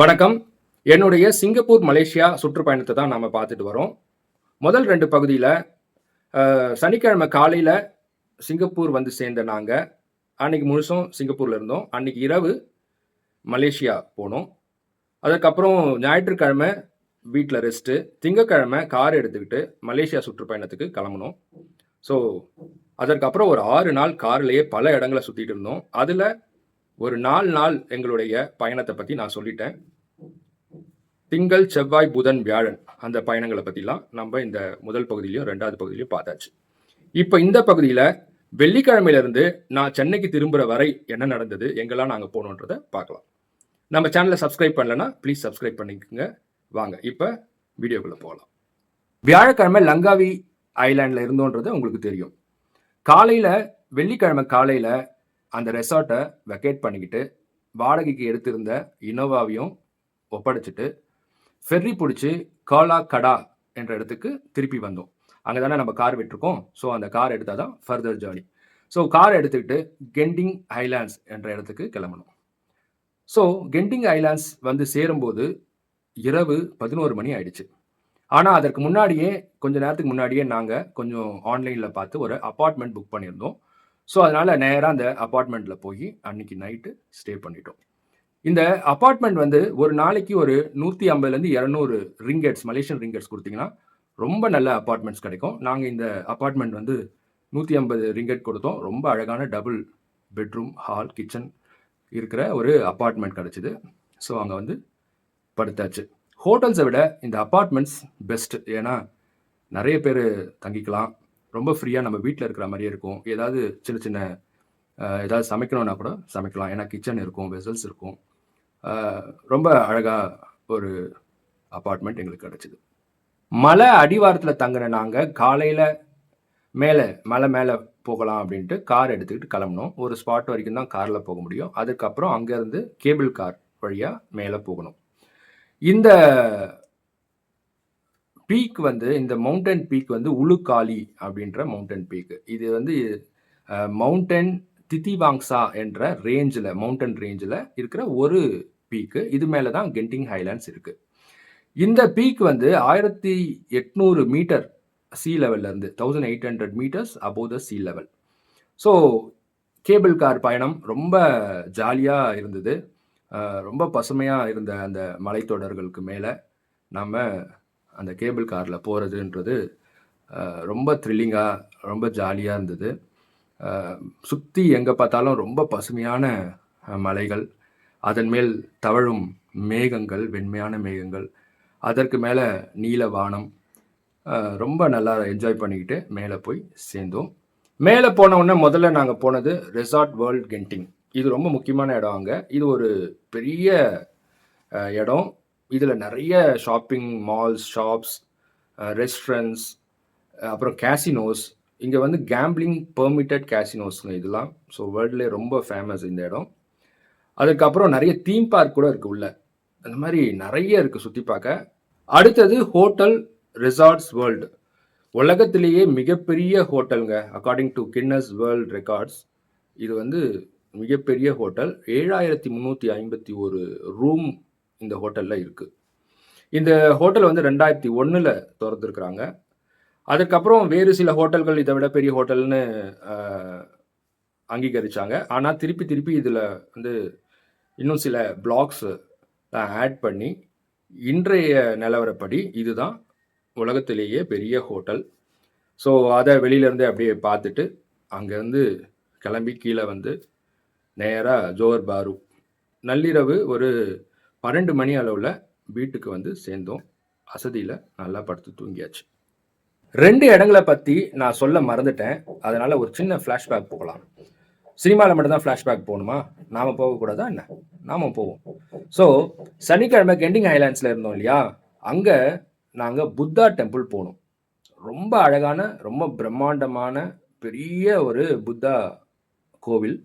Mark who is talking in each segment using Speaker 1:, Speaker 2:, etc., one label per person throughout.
Speaker 1: வணக்கம். என்னுடைய Singapore Malaysia சுற்றுப்பயணத்தை தான் நாம் பார்த்துட்டு வரோம். முதல் ரெண்டு பகுதியில் சனிக்கிழமை காலையில் சிங்கப்பூர் வந்து சேர்ந்த நாங்கள் அன்னைக்கு முழுசும் சிங்கப்பூரில் இருந்தோம். அன்னைக்கு இரவு மலேசியா போனோம். அதுக்கப்புறம் ஞாயிற்றுக்கிழமை வீட்டில் ரெஸ்ட்டு திங்கக்கிழமை கார் எடுத்துக்கிட்டு மலேசியா சுற்றுப்பயணத்துக்கு கிளம்புனோம். ஸோ அதற்கப்புறம் ஒரு ஆறு நாள் கார்லேயே பல இடங்களை சுற்றிட்டு இருந்தோம். அதில் ஒரு நாலு நாள் எங்களுடைய பயணத்தை பற்றி நான் சொல்லிட்டேன். திங்கள் செவ்வாய் புதன் வியாழன் அந்த பயணங்களை பற்றிலாம் நம்ம இந்த முதல் பகுதியிலையும் ரெண்டாவது பகுதியிலையும் பார்த்தாச்சு. இப்போ இந்த பகுதியில் வெள்ளிக்கிழமையிலேருந்து நான் சென்னைக்கு திரும்புகிற வரை என்ன நடந்தது எங்கெல்லாம் நாங்கள் போகணுன்றதை பார்க்கலாம். நம்ம சேனலை சப்ஸ்கிரைப் பண்ணலன்னா ப்ளீஸ் சப்ஸ்கிரைப் பண்ணிக்கோங்க. வாங்க இப்போ வீடியோக்குள்ளே போகலாம். வியாழக்கிழமை லங்காவி ஐலாண்டில் இருந்தோன்றது உங்களுக்கு தெரியும். காலையில் வெள்ளிக்கிழமை காலையில் அந்த ரெசார்ட்டை வெக்கேட் பண்ணிக்கிட்டு வாடகைக்கு எடுத்திருந்த இனோவாவையும் ஒப்படைச்சிட்டு ஃபெர்ரி பிடிச்சி காலா கடா என்ற இடத்துக்கு திருப்பி வந்தோம். அங்கே தானே நம்ம கார் விட்டுருக்கோம். ஸோ அந்த கார் எடுத்தால் தான் ஃபர்தர் ஜேர்னி ஸோ கார் எடுத்துக்கிட்டு கெண்டிங் ஐலாண்ட்ஸ் என்ற இடத்துக்கு கிளம்பணும் ஸோ கெண்டிங் ஐலாண்ட்ஸ் வந்து சேரும்போது இரவு பதினோரு மணி ஆயிடுச்சு. ஆனால் அதற்கு முன்னாடியே கொஞ்ச நேரத்துக்கு முன்னாடியே நாங்கள் கொஞ்சம் ஆன்லைனில் பார்த்து ஒரு அப்பார்ட்மெண்ட் புக் பண்ணியிருந்தோம். ஸோ அதனால் நேராக அந்த அப்பார்ட்மெண்ட்டில் போய் அன்னைக்கு நைட்டு ஸ்டே பண்ணிட்டோம். இந்த அப்பார்ட்மெண்ட் வந்து ஒரு நாளைக்கு ஒரு நூற்றி ஐம்பதுலேருந்து இரநூறு ரிங்கெட்ஸ் மலேசியன் ரிங்கெட்ஸ் கொடுத்தீங்கன்னா ரொம்ப நல்ல அப்பார்ட்மெண்ட்ஸ் கிடைக்கும். நாங்கள் இந்த அப்பார்ட்மெண்ட் வந்து நூற்றி ஐம்பது ரிங்கெட் கொடுத்தோம். ரொம்ப அழகான டபுள் பெட்ரூம் ஹால் கிச்சன் இருக்கிற ஒரு அப்பார்ட்மெண்ட் கிடச்சிது. ஸோ அங்கே வந்து படுத்தாச்சு. ஹோட்டல்ஸை விட இந்த அப்பார்ட்மெண்ட்ஸ் பெஸ்ட் ஏன்னா நிறைய பேர் தங்கிக்கலாம். ரொம்ப ஃப்ரீயாக நம்ம வீட்டில் இருக்கிற மாதிரியே இருக்கும். ஏதாவது சின்ன சின்ன ஏதாவது சமைக்கணும்னா கூட சமைக்கலாம். ஏன்னா கிச்சன் இருக்கும் வெசல்ஸ் இருக்கும். ரொம்ப அழகாக ஒரு அப்பார்ட்மெண்ட் எங்களுக்கு கிடச்சிது. மலை அடிவாரத்தில் தங்கின நாங்கள் காலையில் மேலே மலை மேலே போகலாம் அப்படின்ட்டு கார் எடுத்துக்கிட்டு கிளம்பணும் ஒரு ஸ்பாட் வரைக்கும் தான் காரில் போக முடியும். அதுக்கப்புறம் அங்கேருந்து கேபிள் கார் வழியாக மேலே போகணும். இந்த பீக் வந்து இந்த மவுண்டன் பீக் வந்து உளுக்காலி அப்படின்ற மவுண்டன் பீக் இது வந்து மவுண்டன் திதிவாங்ஸா என்ற ரேஞ்சில் மவுண்டன் ரேஞ்சில் இருக்கிற ஒரு பீக்கு இது மேலே தான் கெண்டிங் ஹைலாண்ட்ஸ் இருக்குது இந்த பீக் வந்து ஆயிரத்தி எட்நூறு மீட்டர் சி இருந்து thousand eight hundred metres above the sea level so cable car பயணம் ரொம்ப ஜாலியாக இருந்தது. ரொம்ப பசுமையாக இருந்த அந்த மலைத்தொடர்களுக்கு மேலே நம்ம அந்த கேபிள் காரில் போகிறதுன்றது ரொம்ப த்ரில்லிங்காக ரொம்ப ஜாலியாக இருந்தது. சுற்றி எங்கே பார்த்தாலும் ரொம்ப பசுமையான மலைகள். அதன் மேல் தவழும் மேகங்கள் வெண்மையான மேகங்கள். அதற்கு மேலே நீல வானம். ரொம்ப நல்லா என்ஜாய் பண்ணிக்கிட்டு மேலே போய் சேர்ந்தோம். மேலே போனவுடனே முதல்ல நாங்கள் போனது ரெசார்ட் வேர்ல்ட் கென்டிங் இது ரொம்ப முக்கியமான இடம் அங்கே. இது ஒரு பெரிய இடம். இதில் நிறைய ஷாப்பிங் மால்ஸ் ஷாப்ஸ் ரெஸ்டாரண்ட்ஸ் அப்புறம் கேசினோஸ் இங்கே வந்து கேம்பிளிங் பெர்மிட்டட் கேசினோஸ்னு இதெல்லாம். ஸோ வேர்ல்ட்லேயே ரொம்ப ஃபேமஸ் இந்த இடம். அதுக்கப்புறம் நிறைய தீம் பார்க் கூட இருக்குது உள்ள. அந்த மாதிரி நிறைய இருக்குது சுற்றி பார்க்க. அடுத்தது ஹோட்டல் ரிசார்ட்ஸ் வேர்ல்டு உலகத்திலேயே மிகப்பெரிய ஹோட்டலுங்க according to Guinness world records இது வந்து மிகப்பெரிய ஹோட்டல் ஏழாயிரத்தி முந்நூற்றி ஐம்பத்தி ஒரு ரூம் இந்த ஹோட்டலில் இருக்குது இந்த ஹோட்டல் வந்து ரெண்டாயிரத்தி ஒன்றில் திறந்துருக்குறாங்க. அதுக்கப்புறம் வேறு சில ஹோட்டல்கள் இதை விட பெரிய ஹோட்டல்னு அங்கீகரித்தாங்க அங்கீகரிச்சாங்க. ஆனால் திருப்பி திருப்பி இதில் வந்து இன்னும் சில பிளாக்ஸ் ஆட் பண்ணி இன்றைய நிலவரப்படி இதுதான் உலகத்திலேயே பெரிய ஹோட்டல். ஸோ அதை வெளியிலேருந்தே அப்படியே பார்த்துட்டு அங்கேருந்து கிளம்பி கீழே வந்து நேராக ஜோர் பாரு. நள்ளிரவு ஒரு பன்னெண்டு மணி அளவில் வீட்டுக்கு வந்து சேர்ந்தோம். அசதியில் நல்லா படுத்து தூங்கியாச்சு. ரெண்டு இடங்களை பற்றி நான் சொல்ல மறந்துட்டேன். அதனால் ஒரு சின்ன ஃப்ளாஷ்பேக் போகலாம். சினிமாவில் மட்டும்தான் ஃப்ளாஷ்பேக் போகணுமா? நாம் போகக்கூடாதா என்ன? நாம் போவோம். ஸோ சனிக்கிழமை கெண்டிங் ஐலாண்ட்ஸில் இருந்தோம் இல்லையா? அங்கே நாங்கள் புத்தா டெம்பிள் போனோம். ரொம்ப அழகான ரொம்ப பிரம்மாண்டமான பெரிய ஒரு புத்தா கோவில்.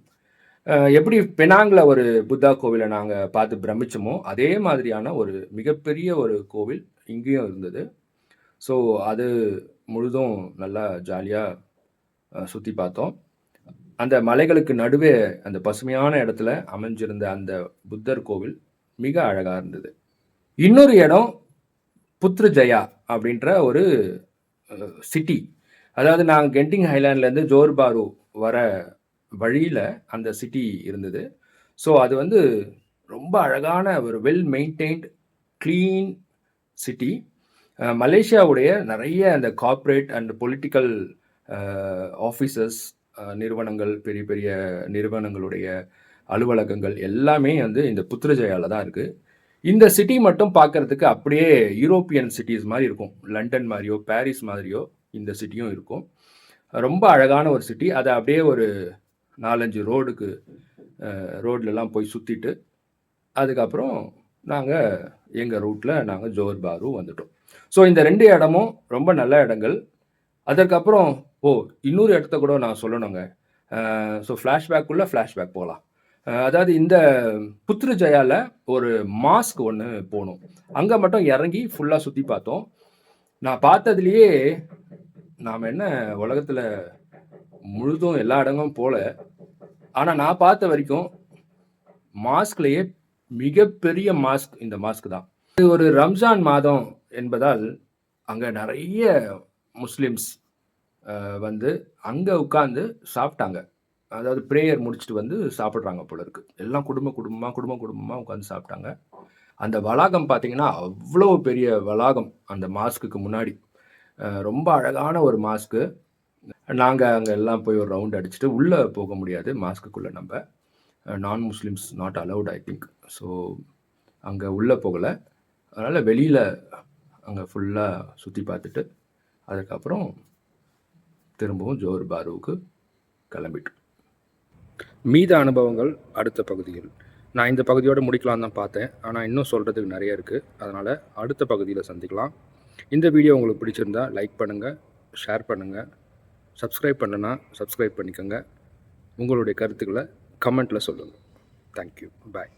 Speaker 1: எப்படி பெனாங்கில் ஒரு புத்தா கோவிலை நாங்கள் பார்த்து பிரமிச்சோமோ அதே மாதிரியான ஒரு மிகப்பெரிய ஒரு கோவில் இங்கேயும் இருந்தது. ஸோ அது முழுதும் நல்லா ஜாலியாக சுற்றி பார்த்தோம். அந்த மலைகளுக்கு நடுவே அந்த பசுமையான இடத்துல அமைஞ்சிருந்த அந்த புத்தர் கோவில் மிக அழகாக இருந்தது. இன்னொரு இடம் புத்ரு ஜெயா அப்படின்ற ஒரு சிட்டி அதாவது நாங்கள் கெண்டிங் ஹைலாண்ட்லேருந்து ஜோர் பாரு வர வழியில் அந்த சிட்டி இருந்தது. ஸோ அது வந்து ரொம்ப அழகான ஒரு வெல் மெயின்டைன்ட் க்ளீன் சிட்டி மலேசியாவுடைய நிறைய அந்த கார்ப்பரேட் அண்ட் பொலிட்டிக்கல் ஆஃபீஸஸ் நிறுவனங்கள் பெரிய பெரிய நிறுவனங்களுடைய அலுவலகங்கள் எல்லாமே வந்து இந்த புத்திரஜயாவில் தான் இருக்குது இந்த சிட்டி மட்டும் பார்க்கறதுக்கு அப்படியே யூரோப்பியன் சிட்டிஸ் மாதிரி இருக்கும். லண்டன் மாதிரியோ பாரிஸ் மாதிரியோ இந்த சிட்டியும் இருக்கும். ரொம்ப அழகான ஒரு சிட்டி அதை அப்படியே ஒரு நாலஞ்சு ரோடுக்கு ரோட்லலாம் போய் சுற்றிட்டு அதுக்கப்புறம் நாங்கள் எங்கள் ரூட்டில் நாங்கள் ஜோர் பாரு வந்துட்டோம். ஸோ இந்த ரெண்டு இடமும் ரொம்ப நல்ல இடங்கள். அதற்கப்புறம் ஓ இன்னொரு இடத்த கூட நான் சொல்லணுங்க. ஸோ ஃப்ளாஷ்பேக்குள்ளே ஃப்ளாஷ்பேக் போகலாம் அதாவது இந்த புத்ரு ஒரு மாஸ்க் ஒன்று போகணும் அங்கே மட்டும் இறங்கி ஃபுல்லாக சுற்றி பார்த்தோம். நான் பார்த்ததுலேயே நாம் என்ன உலகத்தில் முழுதும் எல்லா இடங்களும் போல. ஆனால் நான் பார்த்த வரைக்கும் மாஸ்க்லேயே மிகப்பெரிய மாஸ்க் இந்த மாஸ்க் தான். இது ஒரு ரம்ஜான் மாதம் என்பதால் அங்கே நிறைய முஸ்லிம்ஸ் வந்து அங்கே உட்காந்து சாப்பிட்டாங்க. அதாவது ப்ரேயர் முடிச்சுட்டு வந்து சாப்பிட்றாங்க போல இருக்கு. எல்லாம் குடும்ப குடும்பமாக குடும்ப குடும்பமாக உட்காந்து சாப்பிட்டாங்க. அந்த வளாகம் பார்த்தீங்கன்னா அவ்வளோ பெரிய வளாகம் அந்த மாஸ்க்குக்கு முன்னாடி. ரொம்ப அழகான ஒரு மாஸ்க்கு. நாங்கள் அங்கே எல்லாம் போய் ஒரு ரவுண்ட் அடிச்சுட்டு உள்ளே போக முடியாது. மாஸ்க்குள்ளே நம்ம. நான் Muslims not allowed I think so அங்கே உள்ளே போகலை. அதனால் வெளியில் அங்கே ஃபுல்லாக சுற்றி பார்த்துட்டு அதுக்கப்புறம் திரும்பவும் ஜோர் பாருவுக்கு கிளம்பிட்டு மீத அனுபவங்கள் அடுத்த பகுதியில். நான் இந்த பகுதியோடு முடிக்கலாம் தான் பார்த்தேன். ஆனால் இன்னும் சொல்கிறதுக்கு நிறைய இருக்குது அதனால் அடுத்த பகுதியில் சந்திக்கலாம். இந்த வீடியோ உங்களுக்கு பிடிச்சிருந்தா லைக் பண்ணுங்கள் ஷேர் பண்ணுங்கள் சப்ஸ்கிரைப் பண்ணனா சப்ஸ்கிரைப் பண்ணிக்கோங்க. உங்களுடைய கருத்துக்களை கமெண்ட்டில் சொல்லுங்கள் தேங்க்யூ பாய்